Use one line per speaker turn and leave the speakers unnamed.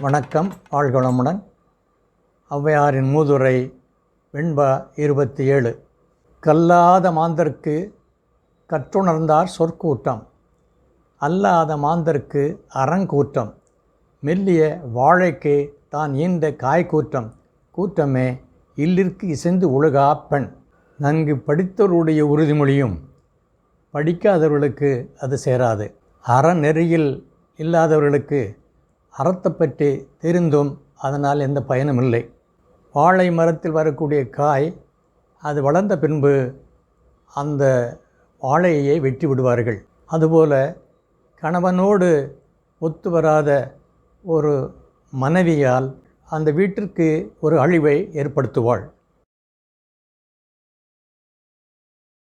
வணக்கம். வாழ்களமுடன் ஔவையாரின் மூதுரை வெண்பா இருபத்தி ஏழு. கல்லாத மாந்தர்க்கு கற்றுணர்ந்தார் சொற்கூட்டம். அல்லாத மாந்தர்க்கு அறங்கூட்டம். மெல்லிய வாழைக்கு தான் ஈந்த காய்கூட்டம். கூட்டமே இல்லிற்கு இசைந்து உலகா பெண். நன்கு படித்தவருடைய உறுதிமொழியும். படிக்காதவர்களுக்கு அது சேராது. அறநெறியில் இல்லாதவர்களுக்கு அறத்தை பற்றி தெரிந்தும் அதனால் எந்த பயனும் இல்லை. வாழை மரத்தில் வரக்கூடிய காய் அது வளர்ந்த பின்பு அந்த வாழையை வெட்டி விடுவார்கள். அதுபோல கணவனோடு ஒத்து வராத ஒரு மனைவியால் அந்த வீட்டிற்கு ஒரு அழிவை ஏற்படுத்துவாள்.